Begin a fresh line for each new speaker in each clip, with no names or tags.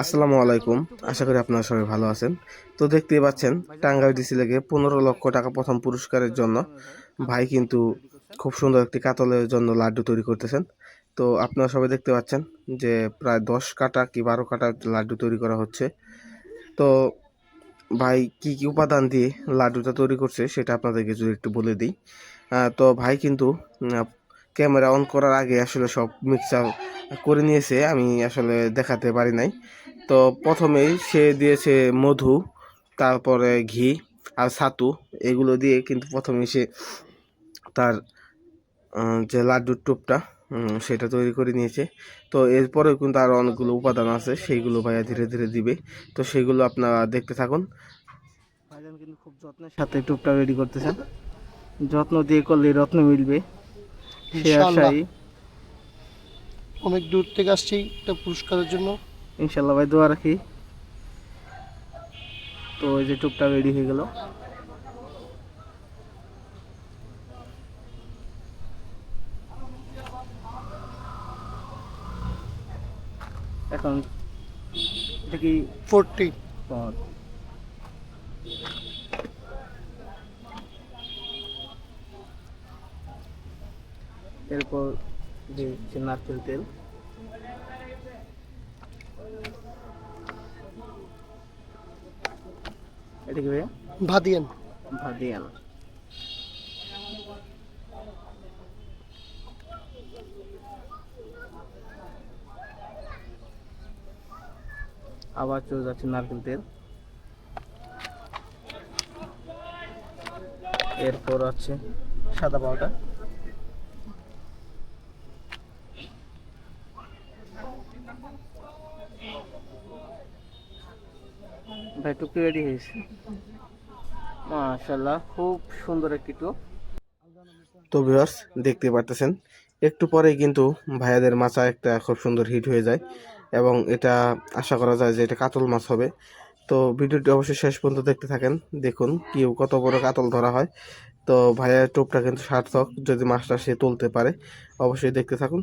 আসসালামু আলাইকুম। আশা করি আপনারা সবাই ভালো আছেন। তো দেখতেই পাচ্ছেন, টাঙ্গাইল ডিসি লেগে পনেরো লক্ষ টাকা প্রথম পুরস্কারের জন্য ভাই কিন্তু খুব সুন্দর একটি কাতলের জন্য লাড্ডু তৈরি করতেছেন। তো আপনারা সবাই দেখতে পাচ্ছেন যে প্রায় দশ কাটা কি বারো কাটা লাড্ডু তৈরি করা হচ্ছে। তো ভাই কি কি উপাদান দিয়ে লাড্ডুটা তৈরি করছে সেটা আপনাদেরকে যদি একটু বলে দিই। তো ভাই কিন্তু ক্যামেরা অন করার আগে আসলে সব মিক্সার করে নিয়েছে, আমি আসলে দেখাতে পারি নাই। তো প্রথমেই সে দিয়েছে মধু, তারপরে ঘি আর ছাতু, এগুলো দিয়ে কিন্তু প্রথমে সে তার যে লাড্ডুর টোপটা সেটা তৈরি করে নিয়েছে। তো এরপরেও কিন্তু আরও অনেকগুলো উপাদান আছে সেইগুলো ভাইয়া ধীরে ধীরে দিবে। তো সেগুলো আপনারা দেখতে থাকুন।
ভাইজান কিন্তু খুব যত্নের সাথে টুপটা রেডি করতেছেন। যত্ন দিয়ে করলে রত্ন মিলবে। সে। আশাই।
অনেক দূর থেকে আসছি একটা পুরস্কারের জন্য।
ইনশাল্লাহ ভাই দোয়া রাখি। তো এই যে টুপটা রেডি হয়ে গেল। এখন এটা কি
ফোরটি?
এরপর দিয়েছি নারকেল তেল। এটা কি ভাইয়া?
ভাদিয়ান।
ভাদিয়ান। আবার চলে যাচ্ছে নারকেল তেল। এরপর আছে সাদা পাউডার ভাই টুকটি রেডি হয়েছে। মাশাল্লাহ খুব সুন্দর একটি টুক
তো ভিউয়ার্স, দেখতে পারতেছেন, একটু পরে কিন্তু ভাইয়াদের মাছা একটা খুব সুন্দর হিট হয়ে যায়। এবং এটা আশা করা যায় যে এটা কাতল মাছ হবে। তো ভিডিওটি অবশ্যই শেষ পর্যন্ত দেখতে থাকেন, দেখুন কেউ কত বড় কাতল ধরা হয়। তো ভাইয়ার টোপটা কিন্তু সার্থক, যদি মাছটা সে তুলতে পারে, অবশ্যই দেখতে থাকুন।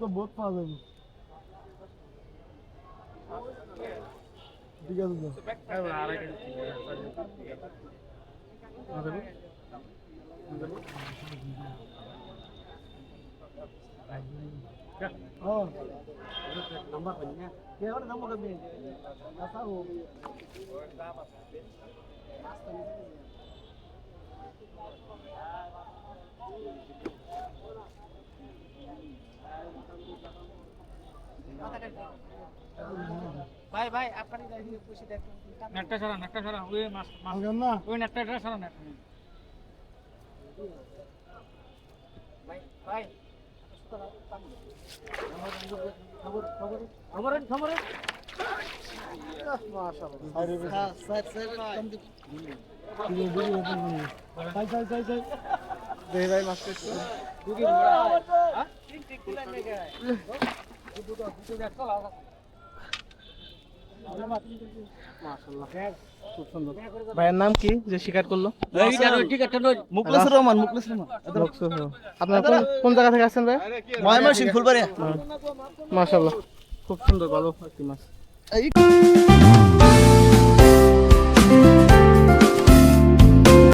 তো বহুত পাওয়া যাবে। ঠিক আছে তো। হ্যাঁ।
nambah ভাই ভাই আপনারই দাঁড়িয়ে খুশি দেখুন।
নেটটা সরা নেটটা সরা ওই মাছ মাছ।
না?
ওই নেটটা এটা সরা নেট।
ভাই ভাই আমারে ভাইয়ের নাম কি যে শিকার করল?
মুকলেসুর রহমান মুকলেসুর রহমান।
আপনার কোন কোন জায়গা থেকে আসছেন ভাই?
ময়মনসিংহ ফুলবাড়িয়া।
মাশাআল্লাহ। খুব সুন্দর ভালো একটি মাছ।